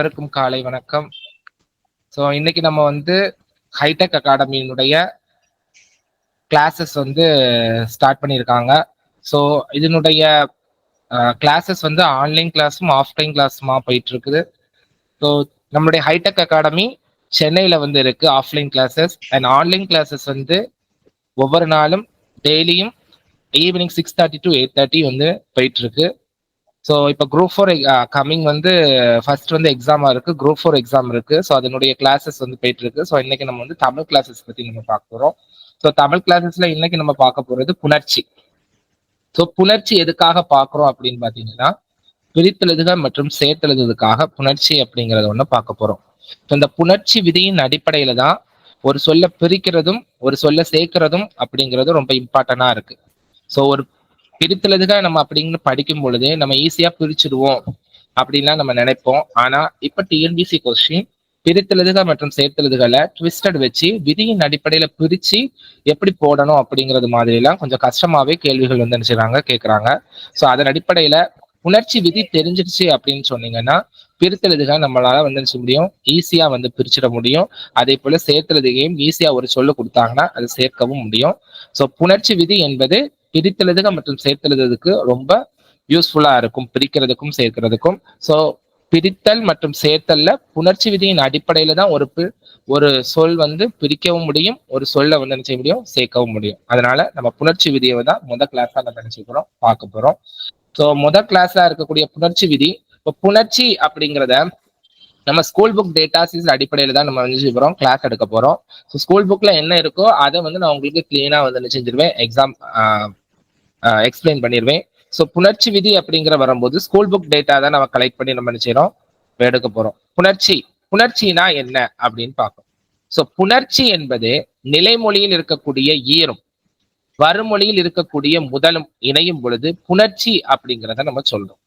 அனைவருக்கும் காலை வணக்கம். ஸோ இன்னைக்கு நம்ம வந்து ஹைடெக் அகாடமியினுடைய கிளாஸஸ் வந்து ஸ்டார்ட் பண்ணியிருக்காங்க. ஸோ இதனுடைய கிளாஸஸ் வந்து ஆன்லைன் கிளாஸும் ஆஃப்லைன் கிளாஸுமா போயிட்டு இருக்குது ஸோ நம்மளுடைய ஹைடெக் அகாடமி சென்னையில் வந்து இருக்கு offline classes and online classes வந்து ஒவ்வொரு நாளும் டெய்லியும் evening six thirty to eight thirty வந்து போயிட்டு இருக்கு ஸோ இப்போ குரூப் ஃபோர் கம்மிங் வந்து ஃபர்ஸ்ட் வந்து எக்ஸாமா இருக்கு குரூப் ஃபோர் எக்ஸாம் இருக்கு. ஸோ அதனுடைய கிளாஸஸ் வந்து போயிட்டு இருக்கு. ஸோ இன்னைக்கு நம்ம வந்து தமிழ் கிளாஸஸ் பத்தி நம்ம பார்க்க போறோம். ஸோ தமிழ் கிளாஸஸ்ல இன்னைக்கு நம்ம பார்க்க போறது புணர்ச்சி. ஸோ புணர்ச்சி எதுக்காக பார்க்குறோம் அப்படின்னு பார்த்தீங்கன்னா பிரித்தெழுதுக மற்றும் சேர்த்தெழுதுக்காக புணர்ச்சி அப்படிங்கறத ஒன்று பார்க்க போறோம். ஸோ இந்த புணர்ச்சி விதியின் அடிப்படையில தான் ஒரு சொல்ல பிரிக்கிறதும் ஒரு சொல்ல சேர்க்கிறதும் அப்படிங்கிறது ரொம்ப இம்பார்ட்டண்டா இருக்கு. ஸோ ஒரு பிரித்துலதுக்காக நம்ம அப்படின்னு படிக்கும் பொழுது நம்ம ஈஸியா பிரிச்சிடுவோம் அப்படின்லாம் நம்ம நினைப்போம். ஆனா இப்ப டிஎன்பிசி கொஸ்டின் பிரித்தெழுதுக மற்றும் சேர்த்தெழுதுகளை ட்விஸ்டட் வச்சு விதியின் அடிப்படையில பிரிச்சு எப்படி போடணும் அப்படிங்கிறது மாதிரி எல்லாம் கொஞ்சம் கஷ்டமாவே கேள்விகள் வந்து நினைச்சுறாங்க கேட்கறாங்க ஸோ அதன் அடிப்படையில உணர்ச்சி விதி தெரிஞ்சிருச்சு அப்படின்னு சொன்னீங்கன்னா பிரித்தெழுதுக நம்மளால வந்து நினைச்ச முடியும்? ஈஸியா வந்து பிரிச்சிட முடியும். அதே போல சேர்த்தெழுதுகையும் ஈஸியா ஒரு சொல்ல கொடுத்தாங்கன்னா அது சேர்க்கவும் முடியும். ஸோ புணர்ச்சி விதி என்பது பிரித்தெழுதுக மற்றும் சேர்த்தெழுதுக்கு ரொம்ப யூஸ்ஃபுல்லா இருக்கும். பிரிக்கிறதுக்கும் சேர்க்கிறதுக்கும். ஸோ பிரித்தல் மற்றும் சேர்த்தல்ல புணர்ச்சி விதியின் அடிப்படையில தான் ஒரு ஒரு சொல் வந்து பிரிக்கவும் முடியும் ஒரு சொல்ல வந்து என்ன செய்ய முடியும்? சேர்க்கவும் முடியும். அதனால நம்ம புணர்ச்சி விதியை தான் முத கிளாஸா நம்ம நினைச்சுக்கிறோம் பார்க்க போறோம். ஸோ முத கிளாஸ்ல இருக்கக்கூடிய புணர்ச்சி விதி இப்போ புணர்ச்சி அப்படிங்கிறத நம்ம ஸ்கூல் புக் டேட்டாசிஸ் அடிப்படையில தான் நம்ம வந்து போறோம்? கிளாஸ் எடுக்க போறோம். ஸோ ஸ்கூல் புக்ல என்ன இருக்கோ அதை வந்து நான் உங்களுக்கு கிளீனா வந்து செஞ்சிருவேன்? எக்ஸாம் எக்ஸ்பிளைன் பண்ணிடுவேன் ஸோ புணர்ச்சி விதி அப்படிங்கிற வரும்போது ஸ்கூல் புக் டேட்டா தான் நம்ம கலெக்ட் பண்ணி நம்ம நினைச்சிடும் எடுக்க போறோம். புணர்ச்சி. புணர்ச்சினா என்ன அப்படின்னு பார்ப்போம். ஸோ புணர்ச்சி என்பது நிலைமொழியில் இருக்கக்கூடிய ஈரும் வறுமொழியில் இருக்கக்கூடிய முதலும் இணையும் பொழுது புணர்ச்சி அப்படிங்கிறத நம்ம சொல்றோம்.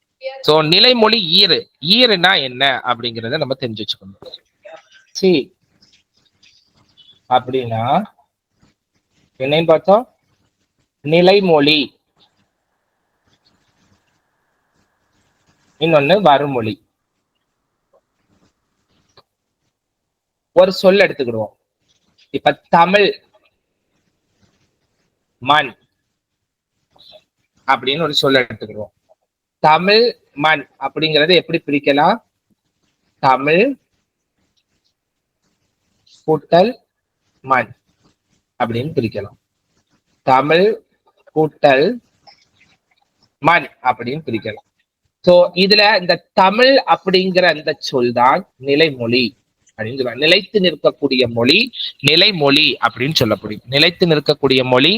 சோ நிலைமொழி ஈறு. ஈறுனா என்ன அப்படிங்கிறத நம்ம தெரிஞ்சு வச்சுக்கணும். சி. அப்படின்னா என்னன்னு பார்த்தோம் நிலைமொழி. இன்னொன்னு வறுமொழி. ஒரு சொல் எடுத்துக்கிடுவோம். இப்ப தமிழ் மண் அப்படின்னு ஒரு சொல்ல எடுத்துக்கிடுவோம். தமிழ் மண் அப்படிங்கறத எப்படி பிரிக்கலாம்? தமிழ் கூட்டல் மண் அப்படின்னு பிரிக்கலாம். தமிழ் கூட்டல் மண் அப்படின்னு பிரிக்கலாம். சோ இதுல இந்த தமிழ் அப்படிங்கிற அந்த சொல் தான் நிலைமொழி அப்படின்னு சொல்லுவாங்க நிலைத்து நிற்கக்கூடிய மொழி நிலைமொழி அப்படின்னு சொல்லப்படும். நிலைத்து நிற்கக்கூடிய மொழி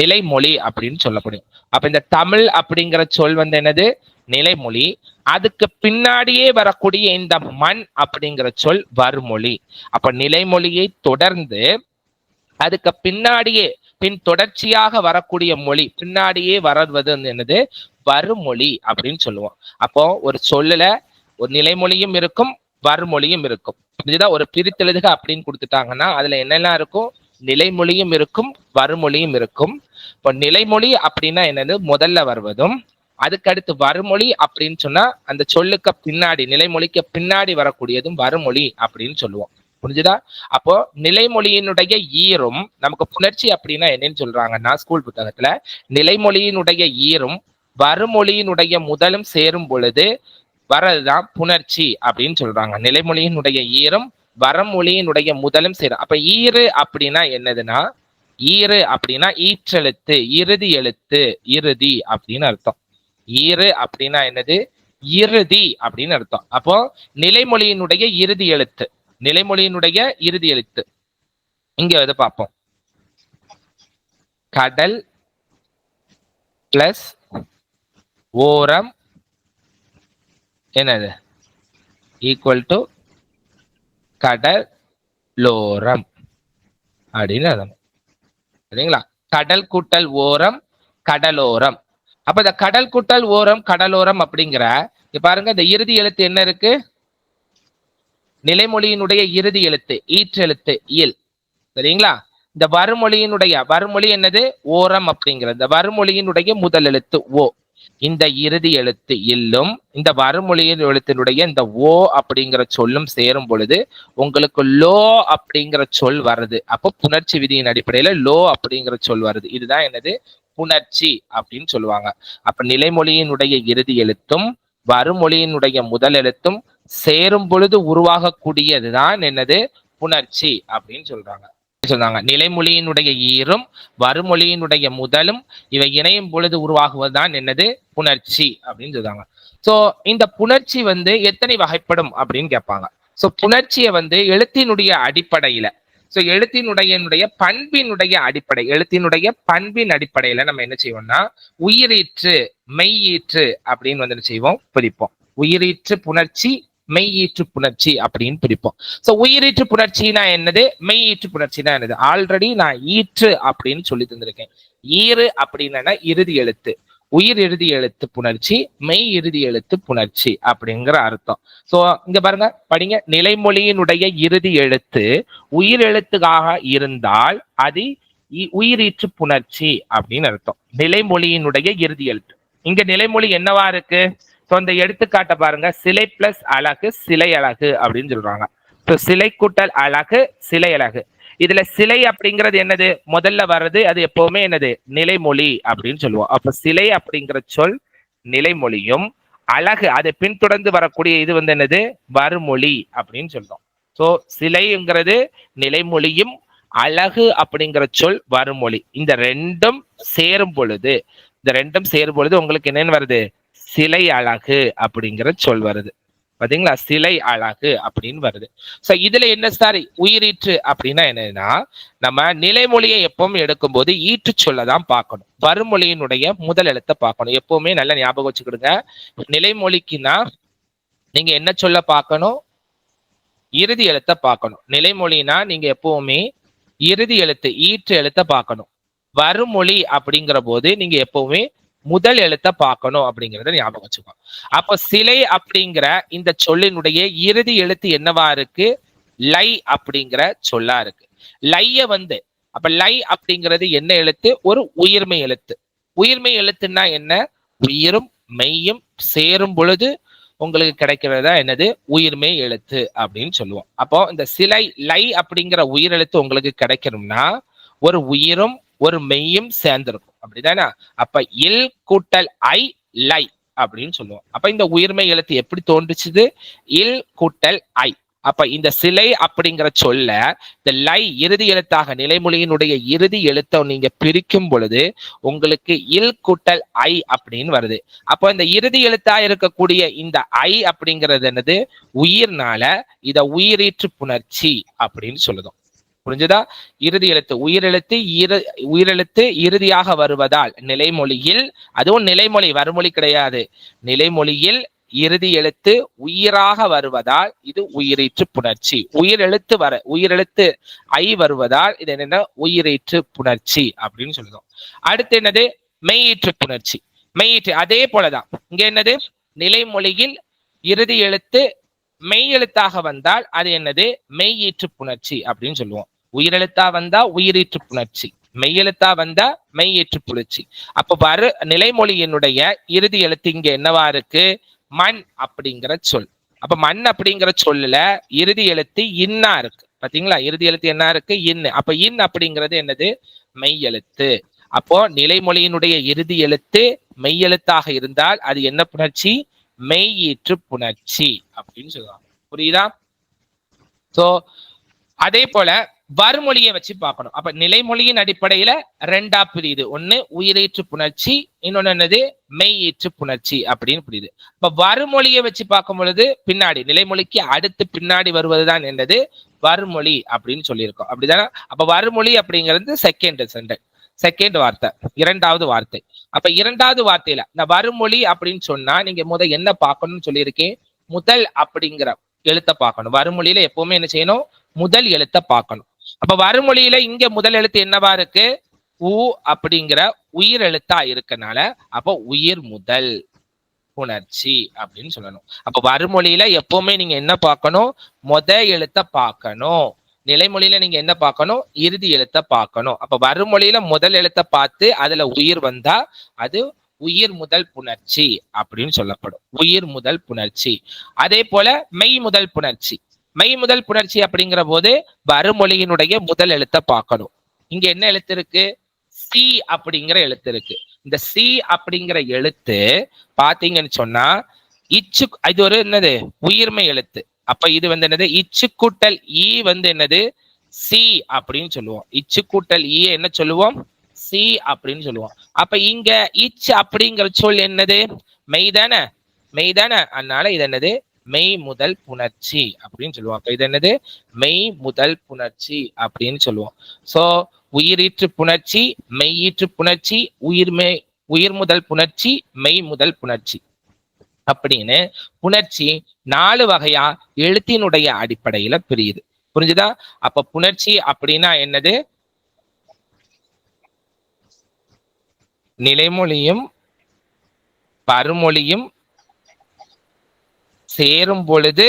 நிலைமொழி அப்படின்னு சொல்லப்படும். அப்ப இந்த தமிழ் அப்படிங்கிற சொல் வந்து என்னது? நிலைமொழி. அதுக்கு பின்னாடியே வரக்கூடிய இந்த மண் அப்படிங்கிற சொல் வறுமொழி. அப்ப நிலைமொழியை தொடர்ந்து அதுக்கு பின்னாடியே பின் தொடர்ச்சியாக வரக்கூடிய மொழி பின்னாடியே வர்றது என்னது? வருமொழி அப்படின்னு சொல்லுவோம். அப்போ ஒரு சொல்லுல ஒரு நிலைமொழியும் இருக்கும் வறுமொழியும் இருக்கும். இதுதான் ஒரு பிரித்தெழுதுக அப்படின்னு கொடுத்துட்டாங்கன்னா அதுல என்னெல்லாம் இருக்கும்? நிலைமொழியும் இருக்கும் வறுமொழியும் இருக்கும். இப்போ நிலைமொழி அப்படின்னா என்னது? முதல்ல வருவதும் அதுக்கடுத்து வறுமொழி அப்படின்னு சொன்னா அந்த சொல்லுக்கு பின்னாடி நிலைமொழிக்கு பின்னாடி வரக்கூடியதும் வறுமொழி அப்படின்னு சொல்லுவோம். புரிஞ்சுதா? அப்போ நிலைமொழியினுடைய ஈரும் நமக்கு புணர்ச்சி அப்படின்னா என்னன்னு சொல்றாங்கன்னா ஸ்கூல் புத்தகத்துல நிலைமொழியினுடைய ஈரும் வறுமொழியினுடைய முதலும் சேரும் பொழுது வரதுதான் புணர்ச்சி அப்படின்னு சொல்றாங்க. நிலைமொழியினுடைய ஈரும் வரமொழியினுடைய முதலும் சேரும். அப்ப ஈறு அப்படின்னா என்னதுன்னா ஈறு அப்படின்னா ஈற்றெழுத்து இறுதி எழுத்து இறுதி அப்படின்னு அர்த்தம். ஈறு அப்படின்னா என்னது? இறுதி அப்படின்னு அர்த்தம். அப்போ நிலைமொழியினுடைய இறுதி எழுத்து. நிலைமொழியினுடைய இறுதி எழுத்து. இங்க வந்து பார்ப்போம். கடல் பிளஸ் ஓரம் என்னது? ஈக்குவல் டு கடலோரம். அப்படின்னு சரிங்களா? கடல் கூட்டல் ஓரம் கடலோரம். அப்ப இந்த கடல் கூட்டல் ஓரம் கடலோரம் அப்படிங்கிற பாருங்க இந்த இறுதி எழுத்து என்ன இருக்கு? நிலைமொழியினுடைய இறுதி எழுத்து ஈற்றெழுத்து இயல் சரிங்களா? இந்த வறுமொழியினுடைய வறுமொழி என்னது? ஓரம் அப்படிங்கிறது இந்த வறுமொழியினுடைய முதல் எழுத்து ஓ. இந்த இறுதி எழுத்து இல்லும் இந்த வறுமொழியின் எழுத்தினுடைய இந்த ஓ அப்படிங்கிற சொல்லும் சேரும் பொழுது உங்களுக்கு லோ அப்படிங்கிற சொல் வருது. அப்போ புணர்ச்சி விதியின் அடிப்படையில லோ அப்படிங்கிற சொல் வருது. இதுதான் என்னது? புணர்ச்சி அப்படின்னு சொல்லுவாங்க. அப்ப நிலைமொழியினுடைய இறுதி எழுத்தும் வறுமொழியினுடைய முதல் எழுத்தும் சேரும் பொழுது உருவாகக்கூடியதுதான் என்னது? புணர்ச்சி அப்படின்னு சொல்றாங்க. சொல்றாங்க. நிலைமொழியினுடைய ஈரும் வறுமொழியினுடைய முதலும் இவை இணையும் பொழுது உருவாகுவதுதான் என்னது? புணர்ச்சி அப்படின்னு சொல்றாங்க. சோ இந்த புணர்ச்சி வந்து எத்தனை வகைப்படும் அப்படின்னு கேட்பாங்க. சோ புணர்ச்சியை வந்து எழுத்தினுடைய அடிப்படையில சோ எழுத்தினுடைய பண்பினுடைய அடிப்படை எழுத்தினுடைய பண்பின் அடிப்படையில நம்ம என்ன செய்வோம்னா உயிரீற்று மெய்யீற்று அப்படின்னு வந்து என்ன செய்வோம்? பிரிப்போம். உயிரீற்று புணர்ச்சி மெய்யீற்று புணர்ச்சி அப்படின்னு பிரிப்போம். சோ உயிரீற்று புணர்ச்சினா என்னது? மெய்யீற்று புணர்ச்சினா என்னது? ஆல்ரெடி நான் ஈற்று அப்படின்னு சொல்லி தந்திருக்கேன். ஈறு அப்படின்னா இறுதி எழுத்து. உயிர் இறுதி எழுத்து புணர்ச்சி மெய் இறுதி எழுத்து புணர்ச்சி அப்படிங்கிற அர்த்தம். சோ இங்க பாருங்க படிங்க. நிலைமொழியினுடைய இறுதி எழுத்து உயிர் எழுத்துக்காக இருந்தால் அது உயிரீற்று புணர்ச்சி அப்படின்னு அர்த்தம். நிலைமொழியினுடைய இறுதி எழுத்து. இங்க நிலைமொழி என்னவா இருக்கு? ஸோ அந்த எடுத்துக்காட்டை பாருங்க. சிலை பிளஸ் அழகு சிலை அழகு அப்படின்னு சொல்றாங்க. ஸோ சிலை கூட்டல் அழகு சிலை அழகு. இதுல சிலை அப்படிங்கிறது என்னது? முதல்ல வர்றது அது எப்பவுமே என்னது? நிலைமொழி அப்படின்னு சொல்லுவோம். அப்ப சிலை அப்படிங்கிற சொல் நிலைமொழியும் அழகு அதை பின்தொடர்ந்து வரக்கூடிய இது வந்து என்னது? வறுமொழி அப்படின்னு சொல்றோம். ஸோ சிலைங்கிறது நிலைமொழியும் அழகு அப்படிங்கிற சொல் வறுமொழி இந்த ரெண்டும் சேரும் பொழுது இந்த ரெண்டும் சேரும் பொழுது உங்களுக்கு என்னென்னு வருது? சிலை அழகு அப்படிங்கிற சொல் வருது. பாத்தீங்களா? சிலை அழகு அப்படின்னு வருது. சோ இதுல என்ன சார்? உயிரீற்று அப்படின்னா என்னன்னா நம்ம நிலைமொழியை எப்பவும் எடுக்கும்போது ஈற்று சொல்லதான் பார்க்கணும். வறுமொழியினுடைய முதல் எழுத்தை பார்க்கணும். எப்பவுமே நல்லா ஞாபகம் வச்சுக்கிடுங்க. நிலைமொழிக்குன்னா நீங்க என்ன சொல்ல பார்க்கணும்? இறுதி எழுத்தை பார்க்கணும். நிலைமொழினா நீங்க எப்பவுமே இறுதி எழுத்து ஈற்று எழுத்தை பார்க்கணும். வறுமொழி அப்படிங்கிற போது நீங்க எப்பவுமே முதல் எழுத்தை பார்க்கணும் அப்படிங்கறத ஞாபகம் வச்சுக்கோ. அப்போ சிலை அப்படிங்கிற இந்த சொல்லினுடைய இறுதி எழுத்து என்னவா இருக்கு? லை அப்படிங்கிற சொல்லா இருக்கு. லைய வந்து அப்ப லை அப்படிங்கிறது என்ன எழுத்து? ஒரு உயிர்மை எழுத்து. உயிர்மை எழுத்துன்னா என்ன? உயிரும் மெய்யும் சேரும் பொழுது உங்களுக்கு கிடைக்கிறதா என்னது? உயிர்மை எழுத்து அப்படின்னு சொல்லுவோம். அப்போ இந்த சிலை லை அப்படிங்கிற உயிரெழுத்து உங்களுக்கு கிடைக்கணும்னா ஒரு உயிரும் ஒரு மெய்யும் சேர்ந்துடும் அப்படிதானே? அப்ப இல் கூட்டல் ஐ லை அப்படின்னு சொல்லுவோம். அப்ப இந்த உயிர்மை எழுத்து எப்படி தோன்றுச்சுது? இல் கூட்டல் ஐ. அப்ப இந்த சிலை அப்படிங்கிற சொல்ல இந்த லை இறுதி எழுத்தாக நிலைமொழியினுடைய இறுதி எழுத்தை நீங்க பிரிக்கும் பொழுது உங்களுக்கு இல் கூட்டல் ஐ அப்படின்னு வருது. அப்போ இந்த இறுதி எழுத்தா இருக்கக்கூடிய இந்த ஐ அப்படிங்கிறது என்னது? உயிர்னால இத உயிரீற்று புணர்ச்சி அப்படின்னு சொல்லுதோம். புரிஞ்சுதா? இறுதி எழுத்து உயிரெழுத்து இரு உயிரெழுத்து இறுதியாக வருவதால் நிலைமொழியில் அதுவும் நிலைமொழி வறுமொழி கிடையாது. நிலைமொழியில் இறுதி எழுத்து உயிராக வருவதால் இது உயிரீற்று புணர்ச்சி. உயிரெழுத்து வர உயிரெழுத்து ஐ வருவதால் இது என்னன்னா உயிரீற்று புணர்ச்சி அப்படின்னு சொல்லுதோம். அடுத்து என்னது? மெய்யீற்று புணர்ச்சி. மெய்யீற்று அதே போலதான். இங்க என்னது? நிலைமொழியில் இறுதி எழுத்து மெய் எழுத்தாக வந்தால் அது என்னது? மெய்யீற்று புணர்ச்சி அப்படின்னு சொல்லுவோம். உயிரெழுத்தா வந்தா உயிரீற்று புணர்ச்சி மெய்யெழுத்தா வந்தா மெய்யீற்று புணர்ச்சி. அப்ப வரு நிலைமொழியினுடைய இறுதி எழுத்து இங்க என்னவா இருக்கு? மண் அப்படிங்கிற சொல். அப்ப மண் அப்படிங்கிற சொல்லுல இறுதி எழுத்து இன்னா இருக்கு. பாத்தீங்களா? இறுதி எழுத்து என்ன இருக்கு? இன்னு. அப்ப இன் அப்படிங்கிறது என்னது? மெய் எழுத்து அப்போ நிலைமொழியினுடைய இறுதி எழுத்து மெய் எழுத்தாக இருந்தால் அது என்ன புணர்ச்சி? மெய்யீற்று புணர்ச்சி அப்படின்னு சொல்லுவாங்க. புரியுதா? சோ அதே போல வறுமொழியை வச்சு பார்க்கணும். அப்ப நிலைமொழியின் அடிப்படையில ரெண்டா பிரியுது. ஒண்ணு உயிரீற்று புணர்ச்சி இன்னொன்னு என்னது? மெய்யீற்று புணர்ச்சி அப்படின்னு புரியுது. இப்ப வறுமொழியை வச்சு பார்க்கும் பொழுது பின்னாடி நிலைமொழிக்கு அடுத்து பின்னாடி வருவதுதான் என்னது? வறுமொழி அப்படின்னு சொல்லியிருக்கோம். அப்படிதானே? அப்ப வறுமொழி அப்படிங்கிறது செகண்ட் சென்டென்ஸ் செகண்ட் வார்த்தை இரண்டாவது வார்த்தை. அப்ப இரண்டாவது வார்த்தையில இந்த வறுமொழி அப்படின்னு சொன்னா நீங்க முத என்ன பார்க்கணும்னு சொல்லியிருக்கேன் முதல் அப்படிங்கிற எழுத்த பார்க்கணும். வறுமொழியில எப்பவுமே என்ன செய்யணும்? முதல் எழுத்த பார்க்கணும். அப்ப வறுமொழியில இங்க முதல் எழுத்து என்னவா இருக்கு? உ அப்படிங்கிற உயிர் எழுத்தா இருக்கனால அப்ப உயிர் முதல் புணர்ச்சி அப்படின்னு சொல்லணும். அப்ப வறுமொழியில எப்பவுமே நீங்க என்ன பார்க்கணும்? முத எழுத்த பார்க்கணும். நிலைமொழியில நீங்க என்ன பார்க்கணும்? இறுதி எழுத்த பார்க்கணும். அப்ப வறுமொழியில முதல் எழுத்த பார்த்து அதுல உயிர் வந்தா அது உயிர் முதல் புணர்ச்சி அப்படின்னு சொல்லப்படும். உயிர் முதல் புணர்ச்சி. அதே போல மெய் முதல் புணர்ச்சி. மெய் முதல் புணர்ச்சி அப்படிங்கிற போது வறுமொழியினுடைய முதல் எழுத்தை பார்க்கணும். இங்க என்ன எழுத்து இருக்கு? சி அப்படிங்கிற எழுத்து இருக்கு. இந்த சி அப்படிங்கிற எழுத்து பாத்தீங்கன்னு சொன்னா இச்சு இது ஒரு என்னது? உயிர்மை எழுத்து. அப்ப இது வந்து என்னது? இச்சு கூட்டல் இ e வந்து என்னது? சி அப்படின்னு சொல்லுவோம். இச்சு கூட்டல் இ e என்ன சொல்லுவோம்? சி அப்படின்னு சொல்லுவோம். அப்ப இங்க இச் அப்படிங்கிற சொல் என்னது? மெய்தான மெய்தான அதனால இது என்னது? மெய் முதல் புணர்ச்சி அப்படின்னு சொல்லுவோம் அப்ப இது என்னது? மெய் முதல் புணர்ச்சி அப்படின்னு சொல்லுவோம். சோ உயிரீற்று புணர்ச்சி மெய்யீற்று புணர்ச்சி உயிர்மை உயிர் முதல் புணர்ச்சி மெய் முதல் புணர்ச்சி. அப்படின்னு புணர்ச்சி நாலு வகையா எழுத்தினுடைய அடிப்படையில பிரியுது. புரிஞ்சுதா? அப்ப புணர்ச்சி அப்படின்னா என்னது? நிலைமொழியும் பருமொழியும் சேரும் பொழுது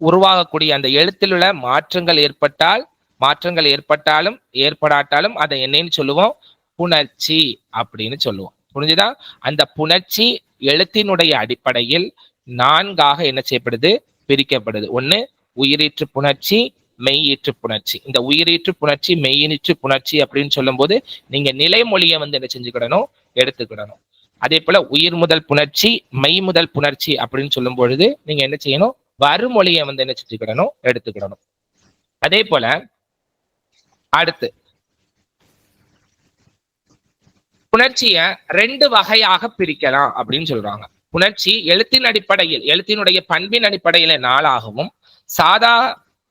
உருவாகக்கூடிய அந்த எழுத்தில் உள்ள மாற்றங்கள் ஏற்பட்டால் மாற்றங்கள் ஏற்பட்டாலும் ஏற்படாட்டாலும் அதை என்னன்னு சொல்லுவோம்? புணர்ச்சி அப்படின்னு சொல்லுவோம். புரிஞ்சுதா? அந்த புணர்ச்சி எழுத்தினுடைய அடிப்படையில் நான்காக என்ன செய்யப்படுது? பிரிக்கப்படுது. ஒண்ணு உயிரீற்று புணர்ச்சி மெய்யீற்று புணர்ச்சி. இந்த உயிரீற்று புணர்ச்சி மெய்யீற்று புணர்ச்சி அப்படின்னு சொல்லும்போது நீங்க நிலைமொழியை வந்து என்ன செஞ்சுக்கிடணும்? எடுத்துக்கிடணும். அதே போல உயிர் முதல் புணர்ச்சி மெய் முதல் புணர்ச்சி அப்படின்னு சொல்லும் பொழுது நீங்க என்ன செய்யணும்? வறுமொழியை வந்து என்ன செஞ்சுக்கிடணும்? எடுத்துக்கிடணும். அதே போல அடுத்து புணர்ச்சிய ரெண்டு வகையாக பிரிக்கலாம் அப்படின்னு சொல்றாங்க. புணர்ச்சி எழுத்தின் அடிப்படையில் எழுத்தினுடைய பண்பின் அடிப்படையில நாளாகவும் சாதா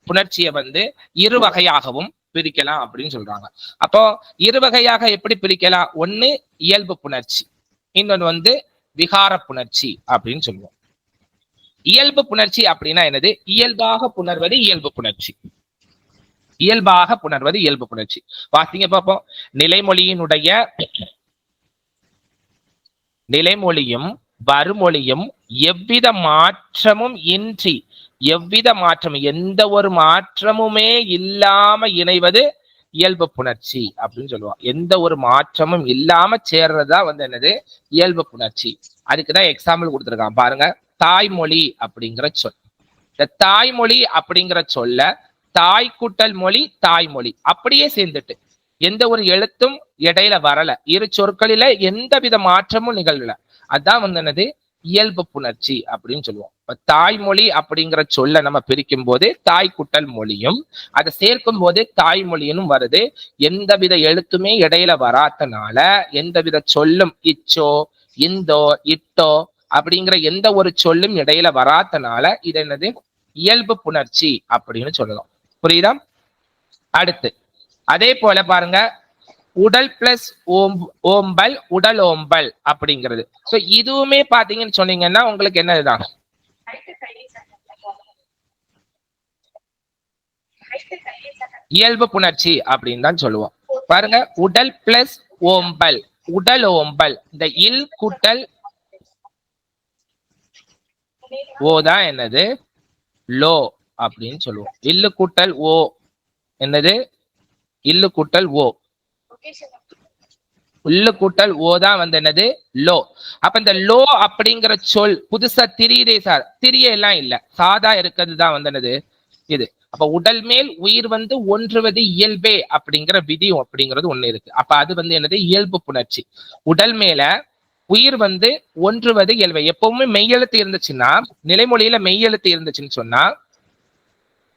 புணர்ச்சியை வந்து இரு வகையாகவும் பிரிக்கலாம் அப்படின்னு சொல்றாங்க. அப்போ இரு வகையாக எப்படி பிரிக்கலாம்? ஒன்னு இயல்பு புணர்ச்சி. இன்னொன்று வந்து விகார புணர்ச்சி அப்படின்னு சொல்லுவோம். இயல்பு புணர்ச்சி அப்படின்னா என்னது? இயல்பாக புணர்வது இயல்பு புணர்ச்சி. இயல்பாக புணர்வது இயல்பு புணர்ச்சி. பார்த்தீங்க பார்ப்போம். நிலைமொழியினுடைய நிலைமொழியும் வறுமொழியும் எவ்வித மாற்றமும் இன்றி எவ்வித மாற்றமும் எந்த ஒரு மாற்றமுமே இல்லாம இணைவது இயல்பு புணர்ச்சி அப்படின்னு சொல்லுவோம். எந்த ஒரு மாற்றமும் இல்லாம சேர்றதா வந்து என்னது? இயல்பு புணர்ச்சி. அதுக்குதான் எக்ஸாம்பிள் கொடுத்துருக்கான். பாருங்க. தாய்மொழி அப்படிங்கிற சொல். இந்த தாய்மொழி அப்படிங்கிற சொல்ல தாய் கூட்டல் மொழி தாய்மொழி. அப்படியே சேர்ந்துட்டு எந்த ஒரு எழுத்தும் இடையில வரல. இரு சொற்களில எந்த வித மாற்றமும் நிகழ்வுல அதான் வந்து என்னது? இயல்பு புணர்ச்சி அப்படின்னு சொல்லுவோம். தாய்மொழி அப்படிங்கிற சொல்ல நம்ம பிரிக்கும் போது தாய் குட்டல் மொழியும் அதை சேர்க்கும் போது தாய்மொழியும் வருது. எந்தவித எழுத்துமே இடையில வராதனால எந்தவித சொல்லும் இச்சோ இந்தோ இட்டோ அப்படிங்கிற எந்த ஒரு சொல்லும் இடையில வராதனால இது என்னது? இயல்பு புணர்ச்சி அப்படின்னு சொல்லலாம். புரியுதா? அடுத்து அதே போல பாருங்க உடல் பிளஸ் ஓம் ஓம்பல் உடல் ஓம்பல் அப்படிங்கிறது. சோ இதுவுமே பாத்தீங்கன்னு சொன்னீங்கன்னா உங்களுக்கு என்னதுதான்? இயல்பு புணர்ச்சி அப்படின்னு தான் சொல்லுவோம். பாருங்க உடல் பிளஸ் ஓம்பல். உடல் ஓம்பல். இந்த இல் கூட்டல் ஓ தான் என்னது? லோ அப்படின்னு சொல்லுவோம். இல்லு கூட்டல் ஓ. என்னது? இல்லு கூட்டல் ஓ. உள்ளு கூட்டல் ஓ தான் வந்து என்னது? லோ. அப்ப இந்த லோ அப்படிங்கிற சொல் புதுசா திரியுதே சார். திரிய எல்லாம் இல்ல. சாதா இருக்கிறது தான் வந்து என்னது? இது. அப்ப உடல் மேல் உயிர் வந்து ஒன்றுவது இயல்பே அப்படிங்கிற விதி அப்படிங்கிறது ஒண்ணு இருக்கு. அப்ப அது வந்து என்னது? இயல்பு புணர்ச்சி. உடல் மேல உயிர் வந்து ஒன்றுவது இயல்பு. எப்பவுமே மெய்யெழுத்து இருந்துச்சுன்னா நிலைமொழியில மெய்யெழுத்து இருந்துச்சுன்னு சொன்னா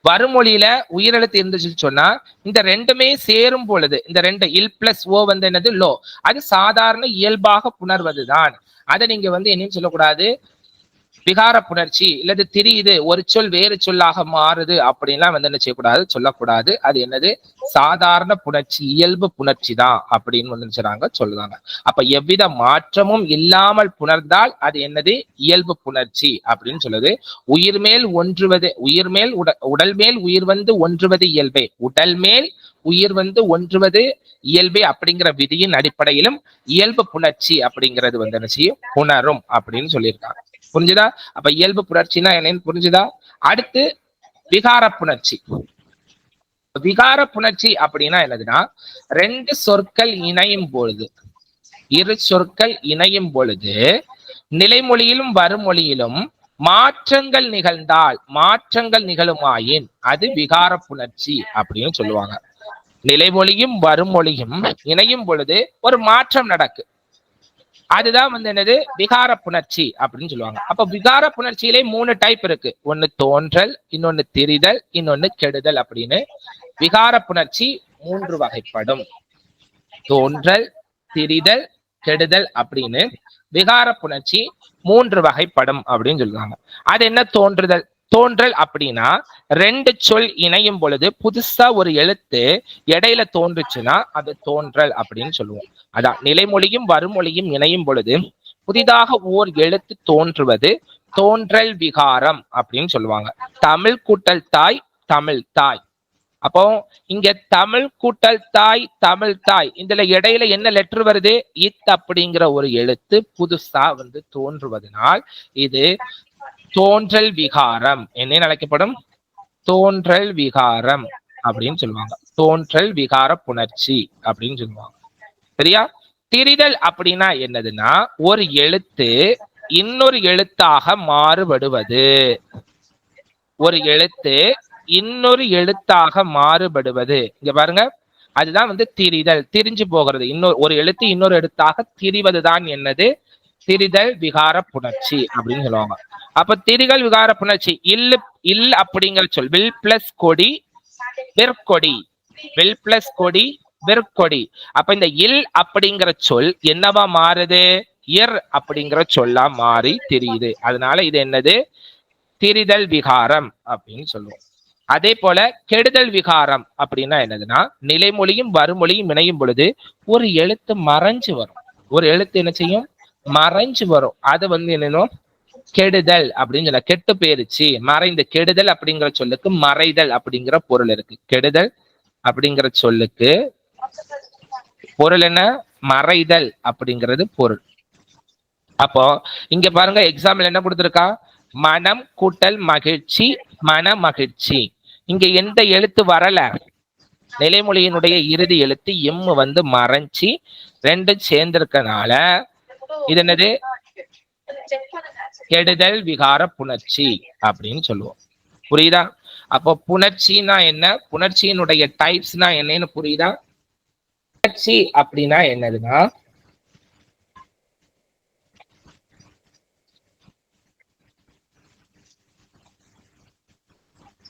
வருமொழியில உயிரெழுத்து இருந்துச்சுன்னு சொன்னா இந்த ரெண்டுமே சேரும் பொழுது இந்த ரெண்டு இல் பிளஸ் ஓ வந்து என்னது? லோ. அது சாதாரண இயல்பாக புணர்வதுதான். அதை நீங்க வந்து என்னன்னு சொல்லக்கூடாது. விகார புணர்ச்சி இல்லது திரியுது ஒரு சொல் வேறு சொல்லாக மாறுது அப்படின்லாம் வந்து என்ன செய்யக்கூடாது சொல்லக்கூடாது. அது என்னது? சாதாரண புணர்ச்சி இயல்பு புணர்ச்சி தான் அப்படின்னு வந்து சொல்றாங்க சொல்லுவாங்க அப்ப எவ்வித மாற்றமும் இல்லாமல் புணர்ந்தால் அது என்னது? இயல்பு புணர்ச்சி அப்படின்னு சொல்லுது. உயிர் மேல் ஒன்றுவது உயிர் மேல் உட உடல் மேல் உயிர் வந்து ஒன்றுவது இயல்பே. உடல் மேல் உயிர் வந்து ஒன்றுவது இயல்பே அப்படிங்கிற விதியின் அடிப்படையிலும் இயல்பு புணர்ச்சி அப்படிங்கிறது வந்து என்ன செய்யும்? புணரும் அப்படின்னு சொல்லியிருக்காங்க. புரிஞ்சுதா? அப்ப இயல்பு புணர்ச்சினா என்னன்னு புரிஞ்சுதா? அடுத்து விகார புணர்ச்சி. விகார புணர்ச்சி அப்படின்னா என்னதுன்னா ரெண்டு சொற்கள் இணையும் பொழுது இரு சொற்கள் இணையும் பொழுது நிலைமொழியிலும் வருமொழியிலும் மாற்றங்கள் நிகழ்ந்தால் மாற்றங்கள் நிகழுமாயின் அது விகார புணர்ச்சி அப்படின்னு சொல்லுவாங்க. நிலைமொழியும் வருமொழியும் இணையும் பொழுது ஒரு மாற்றம் நடக்கு. அதுதான் வந்து என்னது? விகார புணர்ச்சி அப்படின்னு சொல்லுவாங்க. அப்ப விகார புணர்ச்சியிலே மூணு டைப் இருக்கு. ஒன்னு தோன்றல் இன்னொன்னு திரிதல் இன்னொன்னு கெடுதல் அப்படின்னு. விகார புணர்ச்சி மூன்று வகைப்படும். தோன்றல் திரிதல் கெடுதல் அப்படின்னு. விகார புணர்ச்சி மூன்று வகைப்படும் அப்படின்னு சொல்லுவாங்க. அது என்ன தோன்றுதல்? தோன்றல் அப்படின்னா ரெண்டு சொல் இணையும் பொழுது புதுசா ஒரு எழுத்து இடையில தோன்றுச்சுன்னா அது தோன்றல் அப்படின்னு சொல்லுவோம். அதான் நிலைமொழியும் வருமொழியும் இணையும் பொழுது புதிதாக ஓர் எழுத்து தோன்றுவது தோன்றல் விகாரம் அப்படின்னு சொல்லுவாங்க. தமிழ் கூட்டல் தாய் தமிழ் தாய். அப்போ இங்க தமிழ் கூட்டல் தாய் தமிழ் தாய் இதுல இடையில என்ன லெட்டர் வருது? இத் அப்படிங்கிற ஒரு எழுத்து புதுசா வந்து தோன்றுவதனால் இது தோன்றல் விகாரம். என்ன அழைக்கப்படும்? தோன்றல் விகாரம் அப்படின்னு சொல்லுவாங்க. தோன்றல் விகார புணர்ச்சி அப்படின்னு சொல்லுவாங்க. சரியா? திரிதல் அப்படின்னா என்னதுன்னா ஒரு எழுத்து இன்னொரு எழுத்தாக மாறுபடுவது. ஒரு எழுத்து இன்னொரு எழுத்தாக மாறுபடுவது. இங்க பாருங்க. அதுதான் வந்து திரிதல். திரிஞ்சு போகிறது. இன்னொரு ஒரு எழுத்து இன்னொரு எழுத்தாக திரிவதுதான் என்னது? திரிதல் விகார புணர்ச்சி அப்படின்னு சொல்லுவாங்க. அப்ப திரிகள் விகார புணர்ச்சி இல் இல் அப்படிங்கிற சொல் வில் பிளஸ் கொடி விற்கொடி வில் பிளஸ் கொடி விற்கொடி அப்ப இந்த இல் அப்படிங்கிற சொல் என்னவா மாறுது? இர் அப்படிங்கிற சொல்லா மாறி தெரியுது. அதனால இது என்னது? திரிதல் விகாரம் அப்படின்னு சொல்லுவோம். அதே போல கெடுதல் விகாரம் அப்படின்னா என்னதுன்னா நிலைமொழியும் வறுமொழியும் இணையும் பொழுது ஒரு எழுத்து மறைஞ்சு வரும். ஒரு எழுத்து என்ன செய்யும்? மறைஞ்சு வரும். அது வந்து என்னன்னா? கெடுதல் அப்படின்னு சொல்ல கெட்டு போயிருச்சு. மறைந்து கெடுதல் அப்படிங்கிற சொல்லுக்கு மறைதல் அப்படிங்கிற பொருள் இருக்கு. கெடுதல் அப்படிங்கிற சொல்லுக்கு பொருள் என்ன? மறைதல் அப்படிங்கிறது பொருள். அப்போ இங்க பாருங்க எக்ஸாம்பிள் என்ன கொடுத்துருக்கா? மனம் கூட்டல் மகிழ்ச்சி மன மகிழ்ச்சி. இங்க எந்த எழுத்து வரல? நிலைமொழியினுடைய இறுதி எழுத்து எம் வந்து மறைஞ்சி ரெண்டும் சேர்ந்திருக்கனால இது என்னது? கெடுதல் விகார புணர்ச்சி அப்படின்னு சொல்லுவோம். புரியுதா? அப்போ புணர்ச்சினா என்ன? புணர்ச்சியினுடைய டைப்ஸ்னா என்னன்னு புரியுதா? புணர்ச்சி அப்படின்னா என்னதுன்னா?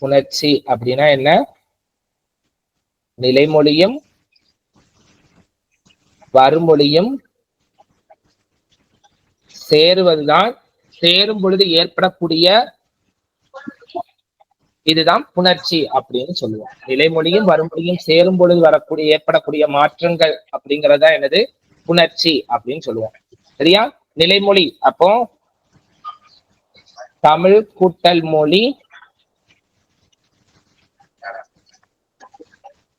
புணர்ச்சி அப்படின்னா என்ன? நிலைமொழியும் வறுமொழியும் சேருவதுதான் சேரும் பொழுது ஏற்படக்கூடிய இதுதான் புணர்ச்சி அப்படின்னு சொல்லுவோம். நிலைமொழியும் வருமொழியும் சேரும் பொழுது வரக்கூடிய ஏற்படக்கூடிய மாற்றங்கள் அப்படிங்கறதா எனது புணர்ச்சி அப்படின்னு சொல்லுவோம். சரியா? நிலைமொழி. அப்போ தமிழ் கூட்டல் மொழி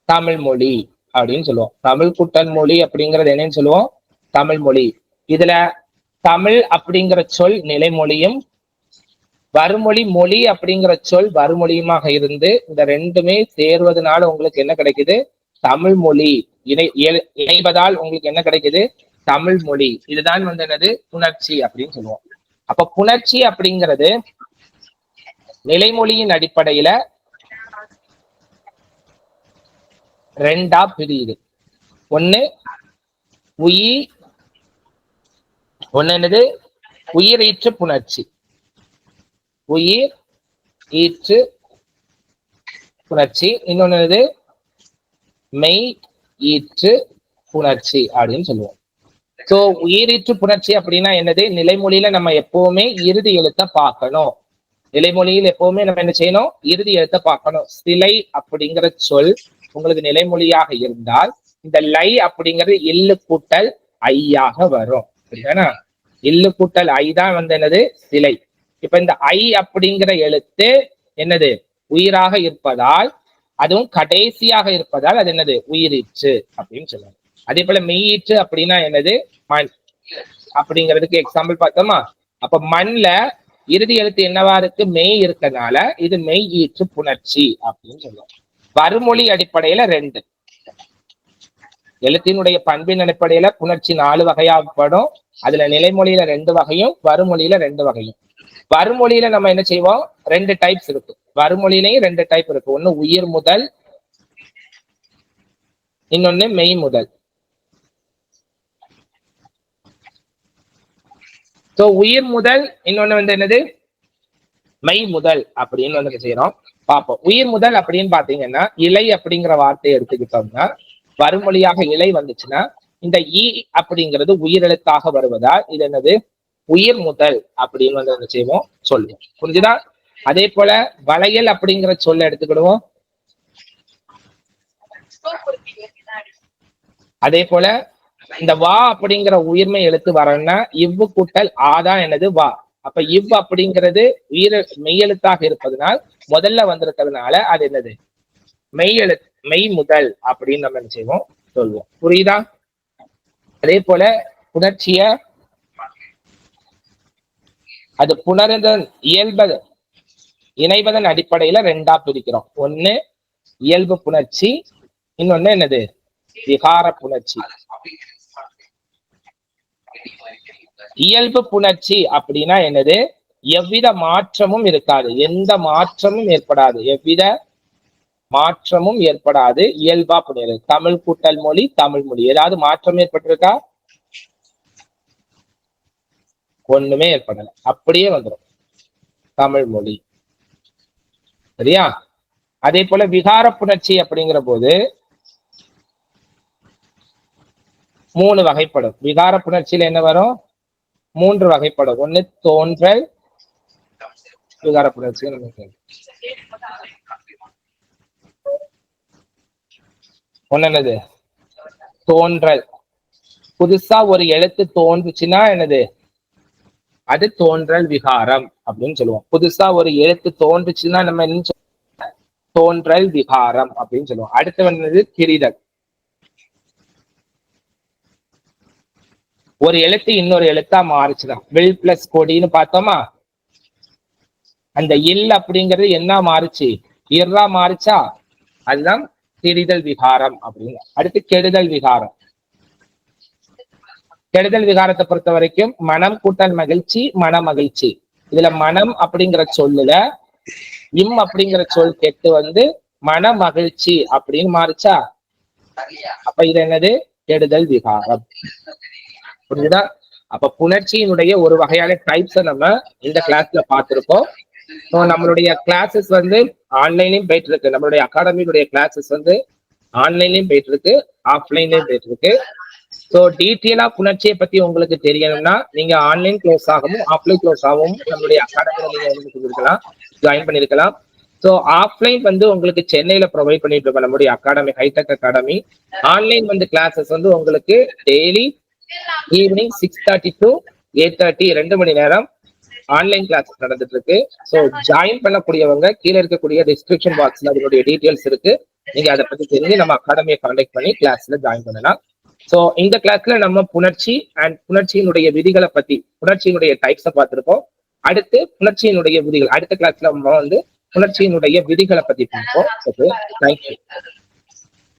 தமிழ் மொழி அப்படின்னு சொல்லுவோம். தமிழ் கூட்டல் மொழி அப்படிங்கறது என்னன்னு சொல்லுவோம்? தமிழ் மொழி. இதுல தமிழ் அப்படிங்கிற சொல் நிலைமொழியும் வறுமொழி மொழி அப்படிங்கிற சொல் வறுமொழியுமாக இருந்து இந்த ரெண்டுமே சேர்வதனால உங்களுக்கு என்ன கிடைக்குது? தமிழ் மொழி. இணை இணைவதால் உங்களுக்கு என்ன கிடைக்குது? தமிழ் மொழி. இதுதான் வந்து என்னது? புணர்ச்சி அப்படின்னு சொல்லுவோம். அப்ப புணர்ச்சி அப்படிங்கிறது நிலைமொழியின் அடிப்படையில ரெண்டா பிரியுது. ஒண்ணு உயி ஒன்னு என்னது? உயிர் ஈற்று புணர்ச்சி. உயிர் ஈற்று புணர்ச்சி. இன்னொன்னு என்னது? மெய் ஈற்று புணர்ச்சி அப்படின்னு சொல்லுவோம். சோ உயிரீற்று புணர்ச்சி அப்படின்னா என்னது? நிலைமொழியில நம்ம எப்பவுமே இறுதி எழுத்த பார்க்கணும். நிலைமொழியில் எப்பவுமே நம்ம என்ன செய்யணும்? இறுதி எழுத்த பார்க்கணும். சிலை அப்படிங்கிற சொல் உங்களுக்கு நிலைமொழியாக இருந்தால் இந்த லை அப்படிங்கிறது எள்ளு கூட்டல் ஐயாக வரும். சரிதானா? இல்லு கூட்டல் ஐ தான் வந்து என்னது? சிலை. இப்ப இந்த ஐ அப்படிங்கிற எழுத்து என்னது? உயிராக இருப்பதால் அதுவும் கடைசியாக இருப்பதால் அது என்னது? உயிரிச்சு அப்படின்னு சொல்லுவாங்க. அதே போல மெய்யீற்று அப்படின்னா என்னது? மண். அப்படிங்கிறதுக்கு எக்ஸாம்பிள் பார்த்தோமா? அப்ப மண்ல இறுதி எழுத்து என்னவா இருக்கு? மெய் இருக்கனால இது மெய் ஈற்று புணர்ச்சி அப்படின்னு சொல்லுவோம். வருமொழி அடிப்படையில ரெண்டு. எழுத்தினுடைய பண்பின் அடிப்படையில புணர்ச்சி நாலு வகையாகப்படும் அதுல நிலைமொழியில ரெண்டு வகையும் வறுமொழியில ரெண்டு வகையும். வருமொழியில நம்ம என்ன செய்வோம்? ரெண்டு டைப்ஸ் இருக்கு. வறுமொழியிலையும் ரெண்டு டைப் இருக்கு. ஒன்னு உயிர் முதல் இன்னொன்னு மெய் முதல். சோ உயிர் முதல் இன்னொன்னு வந்து என்னது? மெய் முதல் அப்படின்னு வந்து செய்யறோம்? பார்ப்போம். உயிர் முதல் அப்படின்னு பாத்தீங்கன்னா இலை அப்படிங்கிற வார்த்தையை எடுத்துக்கிட்டோம்னா வருமொழியாக இலை வந்துச்சுன்னா இந்த ஈ அப்படிங்கிறது உயிரெழுத்தாக வருவதா இது என்னது? உயிர் முதல் அப்படின்னு வந்து என்ன செய்வோம்? சொல்லுவோம். புரிஞ்சுதா? அதே போல வளையல் அப்படிங்கிற சொல்ல எடுத்துக்கிடுவோம். அதே போல இந்த வா அப்படிங்கிற உயிர்மை எழுத்து வரணும்னா இவ்வு கூட்டல் ஆதான் என்னது? வா. அப்ப இவ் அப்படிங்கிறது உயிர் மெய்யெழுத்தாக இருப்பதனால் முதல்ல வந்திருக்கிறதுனால அது என்னது? மெய் எழு மெய் முதல் அப்படின்னு நம்ம என்ன செய்வோம்? சொல்லுவோம் புரியுதா? அதே போல புணர்ச்சிய அது புணர்தன் இயல்பது இணைவதன் அடிப்படையில ரெண்டா பிரிக்கிறோம். ஒண்ணு இயல்பு புணர்ச்சி இன்னொன்னு என்னது? விகார புணர்ச்சி. இயல்பு புணர்ச்சி அப்படின்னா என்னது? எவ்வித மாற்றமும் இருக்காது. எந்த மாற்றமும் ஏற்படாது. எவ்வித மாற்றமும் ஏற்படாது. இயல்பா புணர்வு தமிழ் கூட்டல் மொழி தமிழ் மொழி. ஏதாவது மாற்றம் ஏற்பட்டிருக்கா? ஒண்ணுமே ஏற்படல. அப்படியே வந்துடும் தமிழ் மொழி. சரியா? அதே போல விகார புணர்ச்சி அப்படிங்கிற போது மூணு வகைப்படும். விகார புணர்ச்சியில என்ன வரும்? மூன்று வகைப்படும். ஒண்ணு தோன்றல் விகார புணர்ச்சி நமக்கு என்னது? தோன்றல். புதுசா ஒரு எழுத்து தோன்றுச்சுன்னா என்னது? அது தோன்றல் விகாரம் அப்படின்னு சொல்லுவோம். புதுசா ஒரு எழுத்து தோன்றுச்சுன்னா நம்ம என்ன தோன்றல் விகாரம் அப்படின்னு சொல்லுவோம். அடுத்து வந்தது திரிதல் ஒரு எழுத்து இன்னொரு எழுத்தா மாறுச்சுதான். வில் பிளஸ் கொடின்னு பார்த்தோமா? அந்த இல் அப்படிங்கிறது என்ன மாறுச்சு? இர்ரா மாறுச்சா? அதுதான் திரிதல் விகாரம் அப்படின்னு. அடுத்து கெடுதல் விகாரம். கெடுதல் விகாரத்தை பொறுத்த வரைக்கும் மனம் கூட்டல் மகிழ்ச்சி மன மகிழ்ச்சி. இதுல மனம் அப்படிங்கிற சொல்லுல இம் அப்படிங்கிற சொல் கெட்டு வந்து மன மகிழ்ச்சி அப்படின்னு மாறுச்சா? அப்ப இது என்னது? கெடுதல் விகாரம். புரிஞ்சுதா? அப்ப புணர்ச்சியினுடைய ஒரு வகையான டைப்ஸை நம்ம இந்த கிளாஸ்ல பார்த்திருக்கோம். ஸோ நம்மளுடைய கிளாஸஸ் வந்து ஆன்லைன்லயும் போயிட்டு இருக்கு நம்மளுடைய அகாடமியுடைய கிளாஸஸ் வந்து ஆன்லைன்லயும் போயிட்டு இருக்கு ஆஃப்லைன்லயும் போயிட்டு இருக்கு ஸோ டீட்டெயிலா புணர்ச்சியை பத்தி உங்களுக்கு தெரியணும்னா நீங்க ஆன்லைன் க்ளோஸ் ஆகவும் ஆஃப்லைன் க்ளோஸ் ஆகவும் நம்மளுடைய அகாடமியில நீங்க வந்து இருக்கலாம் ஜாயின் பண்ணிருக்கலாம். ஸோ ஆஃப்லைன் வந்து உங்களுக்கு சென்னையில ப்ரொவைட் பண்ணிட்டு இருக்கோம் நம்மளுடைய அகாடமி ஹைடெக் அகாடமி ஆன்லைன் வந்து கிளாஸஸ் வந்து உங்களுக்கு daily evening six thirty to eight thirty ரெண்டு மணி நேரம். ஆன்லைன் கிளாஸ் நடந்துட்டு இருக்கு ஸோ ஜாயின் பண்ணக்கூடியவங்க கீழே இருக்கக்கூடிய டிஸ்கிரிப்ஷன் பாக்ஸ்ல அதனுடைய டீடைல்ஸ் இருக்கு. நீங்க அதை பத்தி தெரிஞ்சு நம்ம அகாடமியை கான்டாக்ட் பண்ணி கிளாஸ்ல ஜாயின் பண்ணலாம். ஸோ இந்த கிளாஸ்ல நம்ம புணர்ச்சி அண்ட் புணர்ச்சியினுடைய விதிகளை பத்தி புணர்ச்சியினுடைய டைப்ஸை பார்த்திருக்கோம். அடுத்து புணர்ச்சியினுடைய விதிகள் அடுத்த கிளாஸ்ல நம்ம வந்து புணர்ச்சியினுடைய விதிகளை பத்தி பார்ப்போம். Okay thank you